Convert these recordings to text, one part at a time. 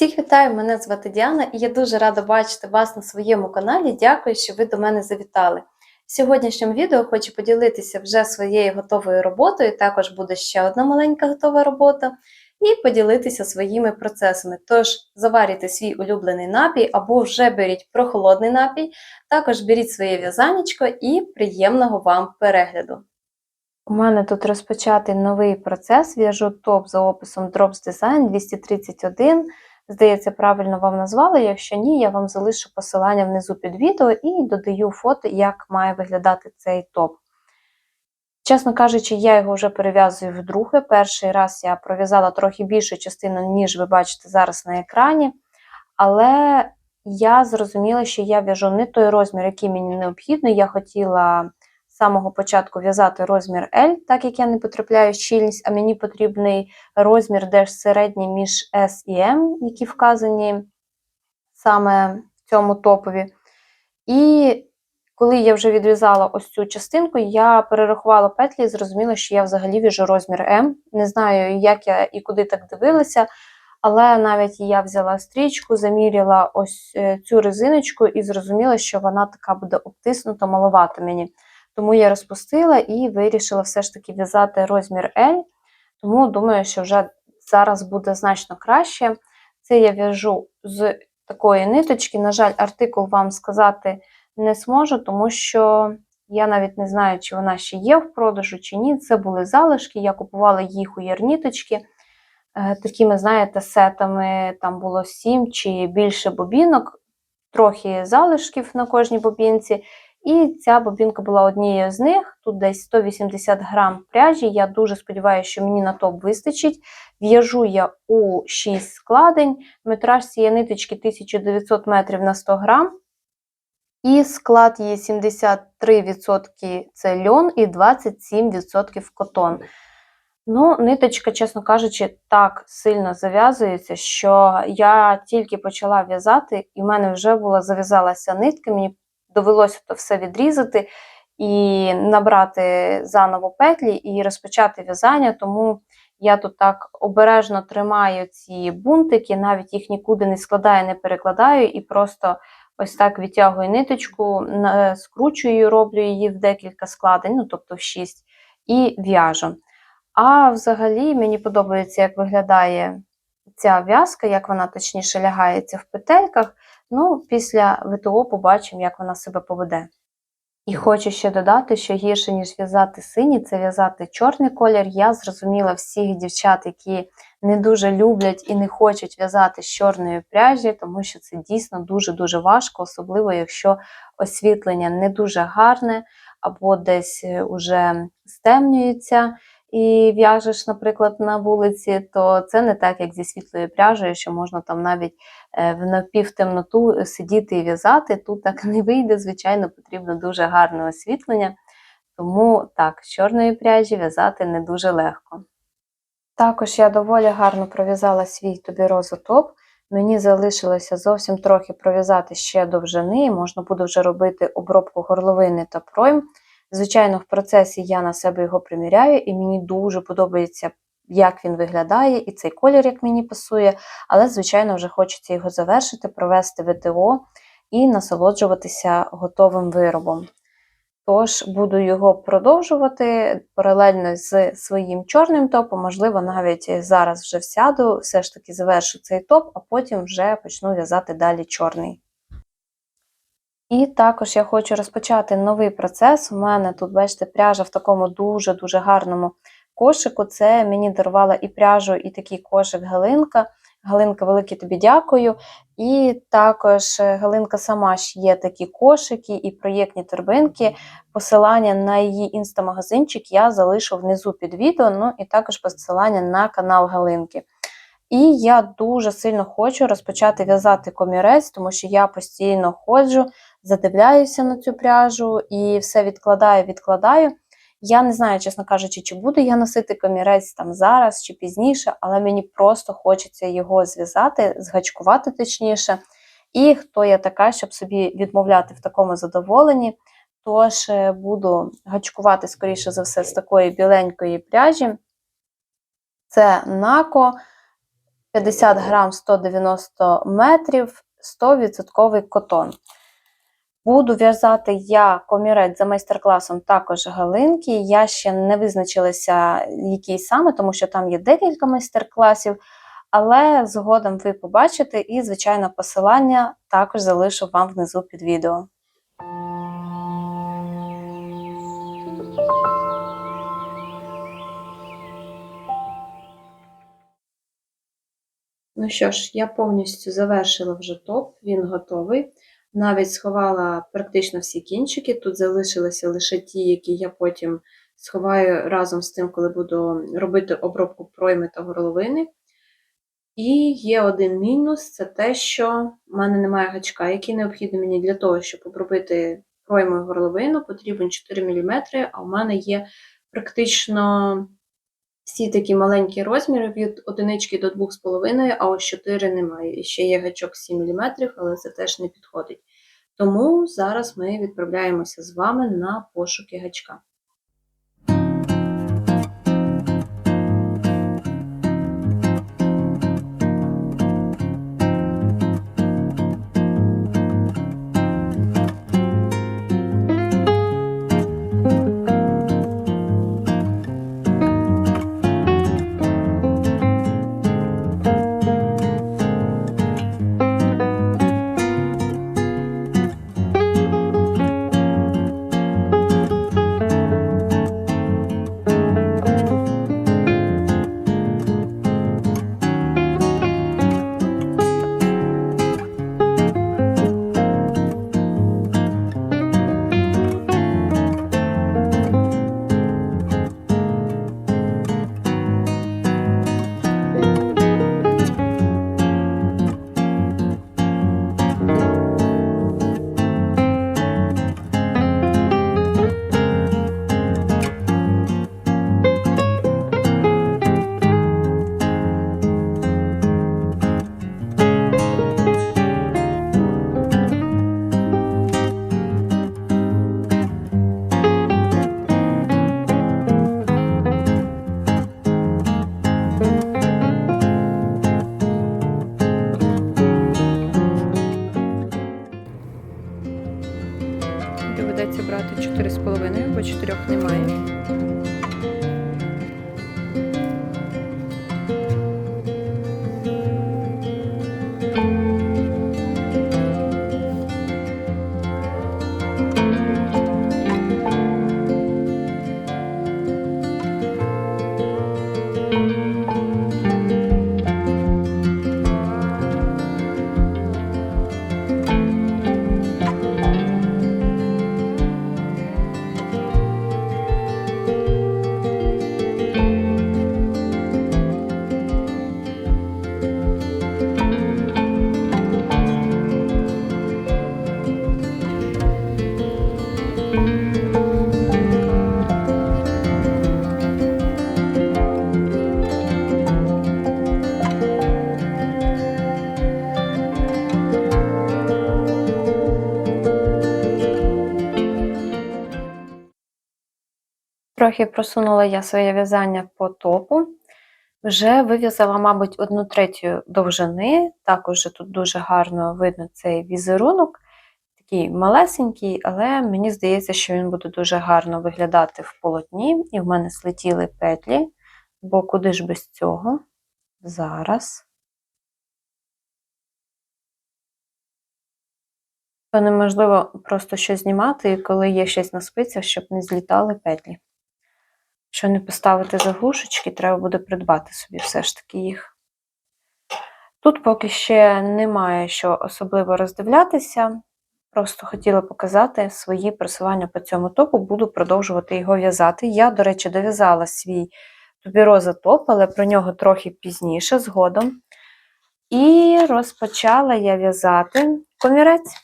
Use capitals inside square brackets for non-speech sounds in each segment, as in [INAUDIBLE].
Всіх вітаю! Мене звати Діана і я дуже рада бачити вас на своєму каналі. Дякую, що ви до мене завітали. В сьогоднішньому відео хочу поділитися вже своєю готовою роботою. Також буде ще одна маленька готова робота, і поділитися своїми процесами. Тож заварюйте свій улюблений напій або вже беріть прохолодний напій, також беріть своє в'язанечко і приємного вам перегляду. У мене тут розпочатий новий процес. В'яжу топ за описом Drops Design 231. Здається, правильно вам назвала. Якщо ні, я вам залишу посилання внизу під відео і додаю фото, як має виглядати цей топ. Чесно кажучи, я його вже перев'язую вдруге. Перший раз я пров'язала трохи більшу частину, ніж ви бачите зараз на екрані. Але я зрозуміла, що я в'яжу не той розмір, який мені необхідний. Я хотіла самого початку в'язати розмір L, так як я не потрапляю в щільність, а мені потрібний розмір десь середній між S і M, які вказані саме в цьому топові. І коли я вже відв'язала ось цю частинку, я перерахувала петлі і зрозуміла, що я взагалі в'яжу розмір М. Не знаю, як я і куди так дивилася, але навіть я взяла стрічку, заміряла ось е, цю резиночку і зрозуміла, що вона така буде обтиснута, маловато мені. Тому я розпустила і вирішила все ж таки в'язати розмір L. Тому думаю, що вже зараз буде значно краще. Це я в'яжу з такої ниточки. На жаль, артикул вам сказати не зможу, тому що я навіть не знаю, чи вона ще є в продажу, чи ні. Це були залишки, я купувала їх у ярніточки. Такими, знаєте, сетами там було 7 чи більше бобінок, трохи залишків на кожній бобінці. І ця бобінка була однією з них. Тут десь 180 грам пряжі. Я дуже сподіваюся, що мені на топ вистачить. В'яжу я у 6 складень. Метраж цієї ниточки 1900 метрів на 100 грам. І склад її 73% це льон і 27% котон. Ну, ниточка, чесно кажучи, так сильно зав'язується, що я тільки почала в'язати, і в мене вже була зав'язалася нитка. Мені довелося то все відрізати і набрати заново петлі і розпочати в'язання, тому я тут так обережно тримаю ці бунтики, навіть їх нікуди не складаю, не перекладаю, і просто ось так відтягую ниточку, скручую, роблю її в декілька складень, ну тобто в шість, і в'яжу. А взагалі мені подобається, як виглядає ця в'язка, як вона точніше лягається в петельках. Ну, після ВТО побачимо, як вона себе поведе. І хочу ще додати, що гірше, ніж в'язати синій, це в'язати чорний колір. Я зрозуміла всіх дівчат, які не дуже люблять і не хочуть в'язати з чорної пряжі, тому що це дійсно дуже-дуже важко, особливо якщо освітлення не дуже гарне, або десь е, уже стемнюється і в'яжеш, наприклад, на вулиці, то це не так, як зі світлою пряжею, що можна там навіть е, в напівтемноту сидіти і в'язати. Тут так [LAUGHS] не вийде, звичайно, потрібно дуже гарне освітлення. Тому так, з чорної пряжі в'язати не дуже легко. Також я доволі гарно пров'язала свій тобі розотоп. Мені залишилося зовсім трохи пров'язати ще довжини, і можна буде вже робити обробку горловини та пройм. Звичайно, в процесі я на себе його приміряю, і мені дуже подобається, як він виглядає, і цей колір, як мені пасує. Але, звичайно, вже хочеться його завершити, провести ВТО і насолоджуватися готовим виробом. Тож, буду його продовжувати паралельно з своїм чорним топом, можливо, навіть зараз вже всяду, все ж таки завершу цей топ, а потім вже почну в'язати далі чорний. І також я хочу розпочати новий процес. У мене тут, бачите, пряжа в такому дуже-дуже гарному кошику. Це мені дарувала і пряжу, і такий кошик Галинка. Галинка, велике тобі дякую. І також е, Галинка сама ж є такі кошики і проєктні торбинки. Посилання на її інстамагазинчик я залишу внизу під відео, ну і також посилання на канал Галинки. І я дуже сильно хочу розпочати в'язати комірець, тому що я постійно ходжу задивляюся на цю пряжу і все відкладаю, відкладаю. Я не знаю, чесно кажучи, чи буду я носити комірець там зараз чи пізніше, але мені просто хочеться його зв'язати, згачкувати точніше. І хто я така, щоб собі відмовляти в такому задоволенні. Тож е, буду гачкувати, скоріше за все, з такої біленької пряжі. Це Нако 50 грам 190 метрів, 100% котон. Буду в'язати я комірець за майстер-класом також галинки. Я ще не визначилася, який саме, тому що там є декілька майстер-класів, але згодом ви побачите, і, звичайно, посилання також залишу вам внизу під відео. Ну що ж, я повністю завершила вже топ, він готовий. Навіть сховала практично всі кінчики. Тут залишилися лише ті, які я потім сховаю разом з тим, коли буду робити обробку пройми та горловини. І є один мінус це те, що в мене немає гачка, який необхідний мені для того, щоб обробити пройму і горловину, потрібен 4 мм, а в мене є практично всі такі маленькі розміри від одинички до 2,5, а ось 4 немає. І ще є гачок 7 мм, але це теж не підходить. Тому зараз ми відправляємося з вами на пошуки гачка. Трохи просунула я своє в'язання по топу. Вже вив'язала, мабуть, одну третю довжини. Також тут дуже гарно видно цей візерунок. Такий малесенький, але мені здається, що він буде дуже гарно виглядати в полотні. І в мене слетіли петлі, бо куди ж без цього? Зараз. То неможливо просто щось знімати, коли є щось на спицях, щоб не злітали петлі. Якщо не поставити заглушечки, треба буде придбати собі все ж таки їх. Тут поки ще немає що особливо роздивлятися. Просто хотіла показати свої просування по цьому топу, буду продовжувати його в'язати. Я, до речі, дов'язала свій тубіроза топ, але про нього трохи пізніше, згодом. І розпочала я в'язати комірець.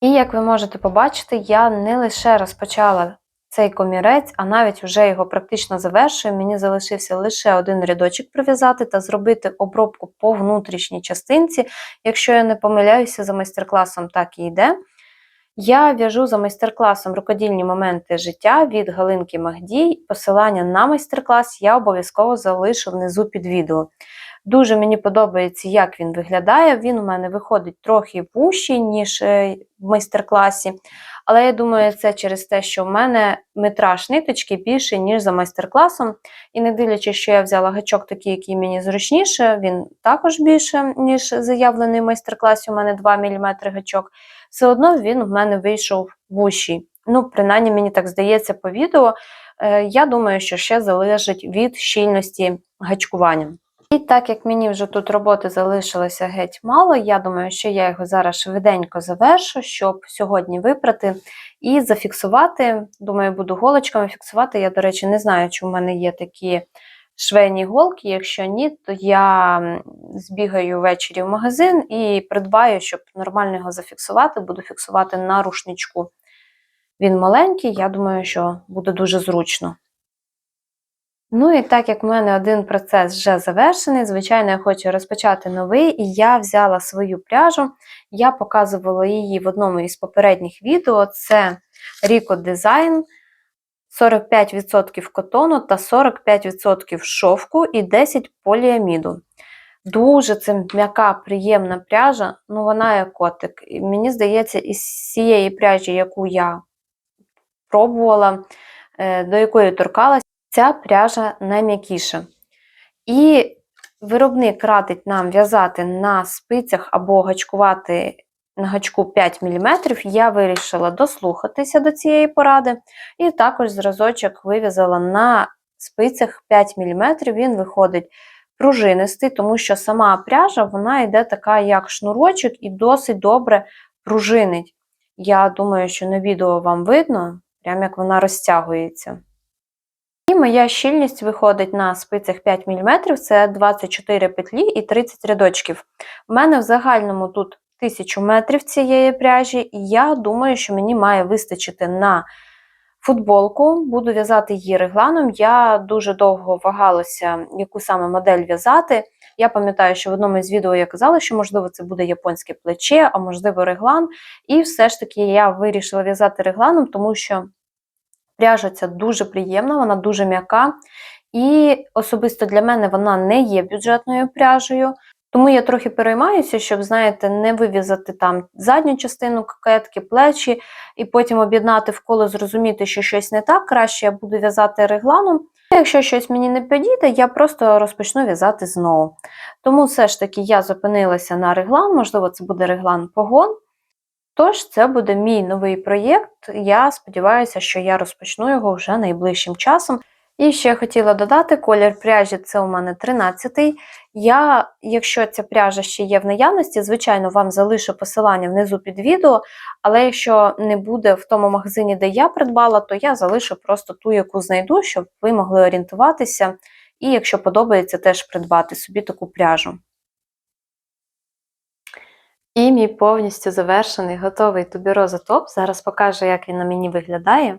І, як ви можете побачити, я не лише розпочала цей комірець, а навіть вже його практично завершую. Мені залишився лише один рядочок прив'язати та зробити обробку по внутрішній частинці. Якщо я не помиляюся, за майстер-класом так і йде. Я в'яжу за майстер-класом рукодільні моменти життя від Галинки Магдій. Посилання на майстер-клас я обов'язково залишу внизу під відео. Дуже мені подобається, як він виглядає. Він у мене виходить трохи вущий, ніж е, в майстер-класі. Але я думаю, це через те, що в мене метраж ниточки більший, ніж за майстер-класом. І не дивлячись, що я взяла гачок такий, який мені зручніше, він також більше, ніж заявлений в майстер-класі. У мене 2 мм гачок. Все одно він в мене вийшов вущий. Ну, принаймні, мені так здається по відео. Е, Я думаю, що ще залежить від щільності гачкування. І так як мені вже тут роботи залишилося геть мало, я думаю, що я його зараз швиденько завершу, щоб сьогодні випрати і зафіксувати. Думаю, буду голочками фіксувати. Я, до речі, не знаю, чи в мене є такі швейні голки. Якщо ні, то я збігаю ввечері в магазин і придбаю, щоб нормально його зафіксувати. Буду фіксувати на рушничку. Він маленький, я думаю, що буде дуже зручно. Ну і так як в мене один процес вже завершений, звичайно, я хочу розпочати новий, і я взяла свою пряжу. Я показувала її в одному із попередніх відео. Це Rico Design, 45% котону та 45% шовку і 10 поліаміду. Дуже це м'яка, приємна пряжа, ну вона як котик. І мені здається, із цієї пряжі, яку я пробувала, е, до якої торкалась, ця пряжа найм'якіша. І виробник радить нам в'язати на спицях або гачкувати на гачку 5 мм. Я вирішила дослухатися до цієї поради. І також зразочок вив'язала на спицях 5 мм. Він виходить пружинистий, тому що сама пряжа вона йде така, як шнурочок, і досить добре пружинить. Я думаю, що на відео вам видно, прям як вона розтягується. І моя щільність виходить на спицях 5 мм, це 24 петлі і 30 рядочків. У мене в загальному тут 1000 метрів цієї пряжі, і я думаю, що мені має вистачити на футболку. Буду в'язати її регланом. Я дуже довго вагалася, яку саме модель в'язати. Я пам'ятаю, що в одному із відео я казала, що, можливо, це буде японське плече, а можливо, реглан. І все ж таки я вирішила в'язати регланом, тому що. Пряжа ця дуже приємна, вона дуже м'яка. І особисто для мене вона не є бюджетною пряжею. Тому я трохи переймаюся, щоб, знаєте, не вив'язати там задню частину кокетки, плечі, і потім об'єднати в коло, зрозуміти, що щось не так, краще я буду в'язати регланом. Якщо щось мені не підійде, я просто розпочну в'язати знову. Тому все ж таки я зупинилася на реглан, можливо, це буде реглан погон. Тож, це буде мій новий проєкт. Я сподіваюся, що я розпочну його вже найближчим часом. І ще хотіла додати, колір пряжі це у мене 13-й. Я, якщо ця пряжа ще є в наявності, звичайно, вам залишу посилання внизу під відео, але якщо не буде в тому магазині, де я придбала, то я залишу просто ту, яку знайду, щоб ви могли орієнтуватися. І якщо подобається, теж придбати собі таку пряжу. І повністю завершений готовий тубіроза топ. Зараз покажу, як він на мені виглядає.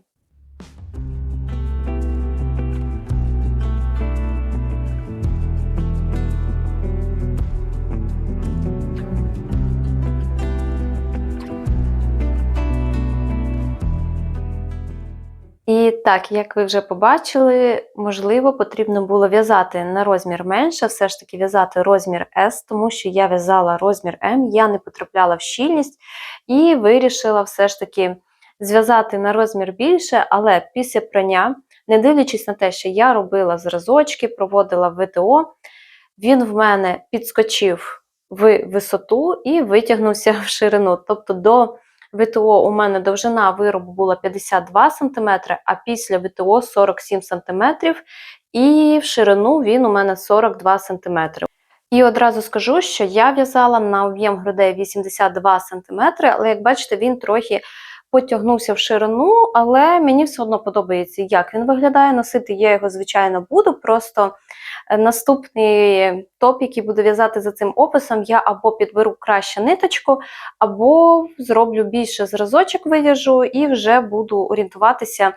Так, як ви вже побачили, можливо, потрібно було в'язати на розмір менше, все ж таки в'язати розмір S, тому що я в'язала розмір M, я не потрапляла в щільність і вирішила все ж таки зв'язати на розмір більше, але після прання, не дивлячись на те, що я робила зразочки, проводила ВТО, він в мене підскочив в висоту і витягнувся в ширину. Тобто до ВТО у мене довжина виробу була 52 см, а після ВТО 47 см, і в ширину він у мене 42 см. І одразу скажу, що я в'язала на об'єм грудей 82 см, але як бачите, він трохи потягнувся в ширину, але мені все одно подобається, як він виглядає. Носити я його, звичайно, буду. Просто наступний топ, який буду в'язати за цим описом, я або підберу краще ниточку, або зроблю більше зразочок, вив'яжу і вже буду орієнтуватися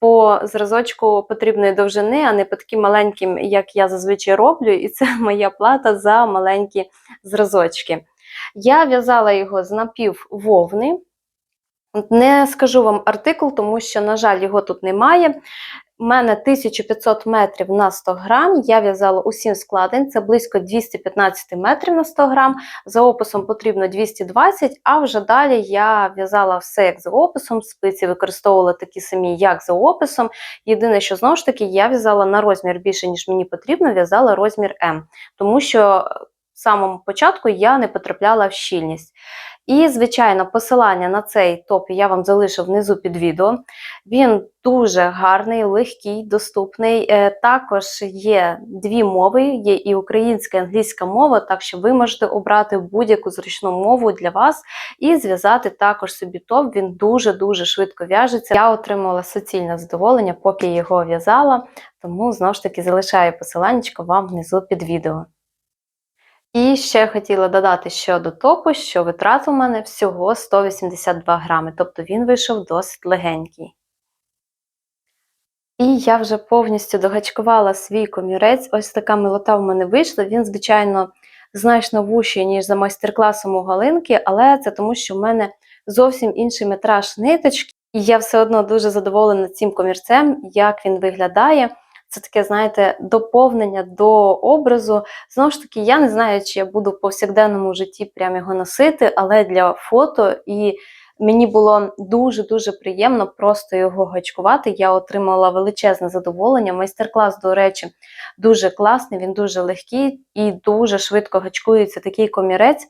по зразочку потрібної довжини, а не по таким маленьким, як я зазвичай роблю, і це [LAUGHS] моя плата за маленькі зразочки. Я в'язала його з напіввовни. Не скажу вам артикул, тому що, на жаль, його тут немає. У мене 1500 метрів на 100 грам. Я в'язала усім складень, це близько 215 метрів на 100 грам. За описом потрібно 220, а вже далі я в'язала все як за описом. Спиці використовувала такі самі, як за описом. Єдине, що знову ж таки, я в'язала на розмір більше, ніж мені потрібно, в'язала розмір М, тому що в самому початку я не потрапляла в щільність. І, звичайно, посилання на цей топ я вам залишу внизу під відео. Він дуже гарний, легкий, доступний. Е, Також є дві мови: є і українська, і англійська мова, так що ви можете обрати будь-яку зручну мову для вас і зв'язати також собі топ. Він дуже-дуже швидко в'яжеться. Я отримала суцільне задоволення, поки його в'язала, тому знову ж таки залишаю посилання вам внизу під відео. І ще хотіла додати щодо топу, що витрат у мене всього 182 грами, тобто він вийшов досить легенький. І я вже повністю догачкувала свій комірець. Ось така милота в мене вийшла. Він, звичайно, значно вущий, ніж за майстер-класом у Галинки, але це тому, що в мене зовсім інший метраж ниточки, і я все одно дуже задоволена цим комірцем, як він виглядає. Це таке, знаєте, доповнення до образу. Знову ж таки, я не знаю, чи я буду в повсякденному житті прямо його носити, але для фото і мені було дуже-дуже приємно просто його гачкувати. Я отримала величезне задоволення. Майстер-клас, до речі, дуже класний, він дуже легкий і дуже швидко гачкується такий комірець.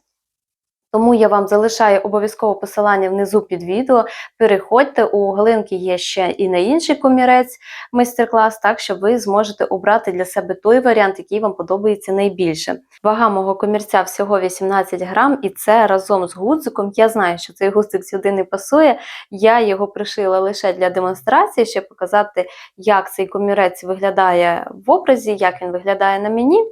Тому я вам залишаю обов'язково посилання внизу під відео. Переходьте, у Галинки є ще і на інший комірець майстер-клас, так що ви зможете обрати для себе той варіант, який вам подобається найбільше. Вага мого комірця всього 18 грам, і це разом з гудзиком. Я знаю, що цей гудзик сюди не пасує. Я його пришила лише для демонстрації, щоб показати, як цей комірець виглядає в образі, як він виглядає на мені.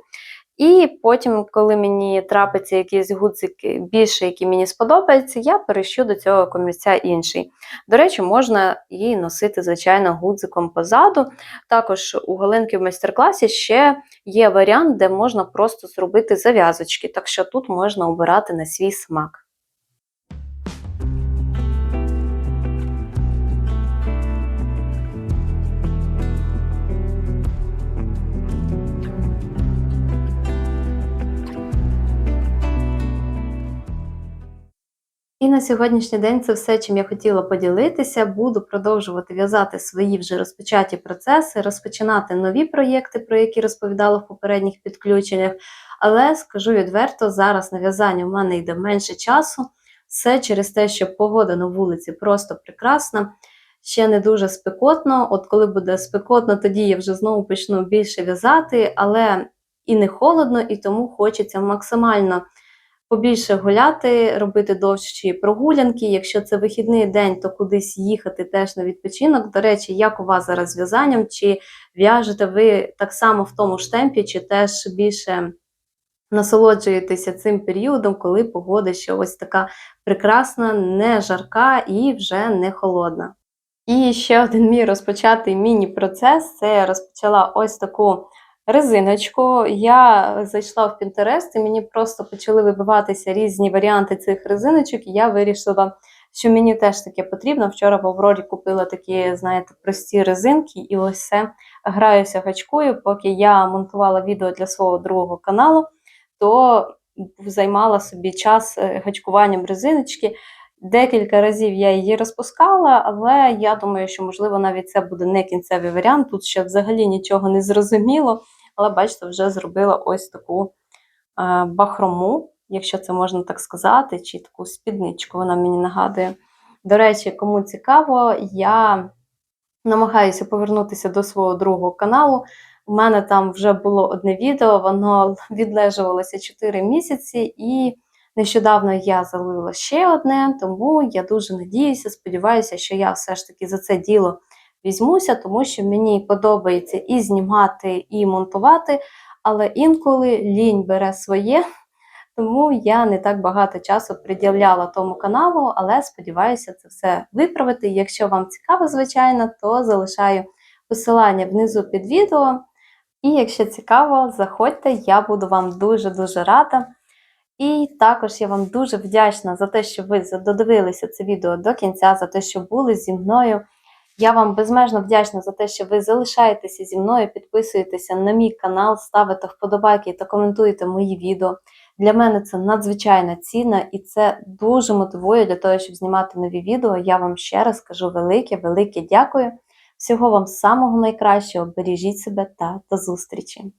І потім, коли мені трапиться якийсь гудзик більше, який мені сподобається, я перейшу до цього комірця інший. До речі, можна її носити, звичайно, гудзиком позаду. Також у Галинки в майстер-класі ще є варіант, де можна просто зробити зав'язочки, так що тут можна обирати на свій смак. На сьогоднішній день це все, чим я хотіла поділитися. Буду продовжувати в'язати свої вже розпочаті процеси, розпочинати нові проєкти, про які розповідала в попередніх підключеннях. Але скажу відверто, зараз на в'язання в мене йде менше часу. Все через те, що погода на вулиці просто прекрасна. Ще не дуже спекотно. От коли буде спекотно, тоді я вже знову почну більше в'язати, але і не холодно, і тому хочеться максимально побільше гуляти, робити довші прогулянки. Якщо це вихідний день, то кудись їхати теж на відпочинок. До речі, як у вас зараз з в'язанням? Чи в'яжете ви так само в тому ж темпі, чи теж більше насолоджуєтеся цим періодом, коли погода ще ось така прекрасна, не жарка і вже не холодна? І ще один мій розпочатий міні-процес це я розпочала ось таку резиночку. Я зайшла в Pinterest і мені просто почали вибиватися різні варіанти цих резиночок, і я вирішила, що мені теж таке потрібно. Вчора в Аврорі купила такі, знаєте, прості резинки, і ось все граюся гачкою. Поки я монтувала відео для свого другого каналу, то займала собі час е, гачкуванням резиночки. Декілька разів я її розпускала, але я думаю, що, можливо, навіть це буде не кінцевий варіант. Тут ще взагалі нічого не зрозуміло. Але, бачите, вже зробила ось таку е, бахрому, якщо це можна так сказати, чи таку спідничку, вона мені нагадує. До речі, кому цікаво, я намагаюся повернутися до свого другого каналу. У мене там вже було одне відео, воно відлежувалося 4 місяці, і нещодавно я залила ще одне, тому я дуже надіюся, сподіваюся, що я все ж таки за це діло візьмуся, тому що мені подобається і знімати, і монтувати, але інколи лінь бере своє. [LAUGHS] Тому я не так багато часу приділяла тому каналу, але сподіваюся це все виправити. Якщо вам цікаво, звичайно, то залишаю посилання внизу під відео. І якщо цікаво, заходьте, я буду вам дуже-дуже рада. І також я вам дуже вдячна за те, що ви додивилися це відео до кінця, за те, що були зі мною. Я вам безмежно вдячна за те, що ви залишаєтеся зі мною, підписуєтеся на мій канал, ставите вподобайки та коментуєте мої відео. Для мене це надзвичайно цінно і це дуже мотивує для того, щоб знімати нові відео. Я вам ще раз кажу велике, велике дякую. Всього вам самого найкращого. Бережіть себе та до зустрічі!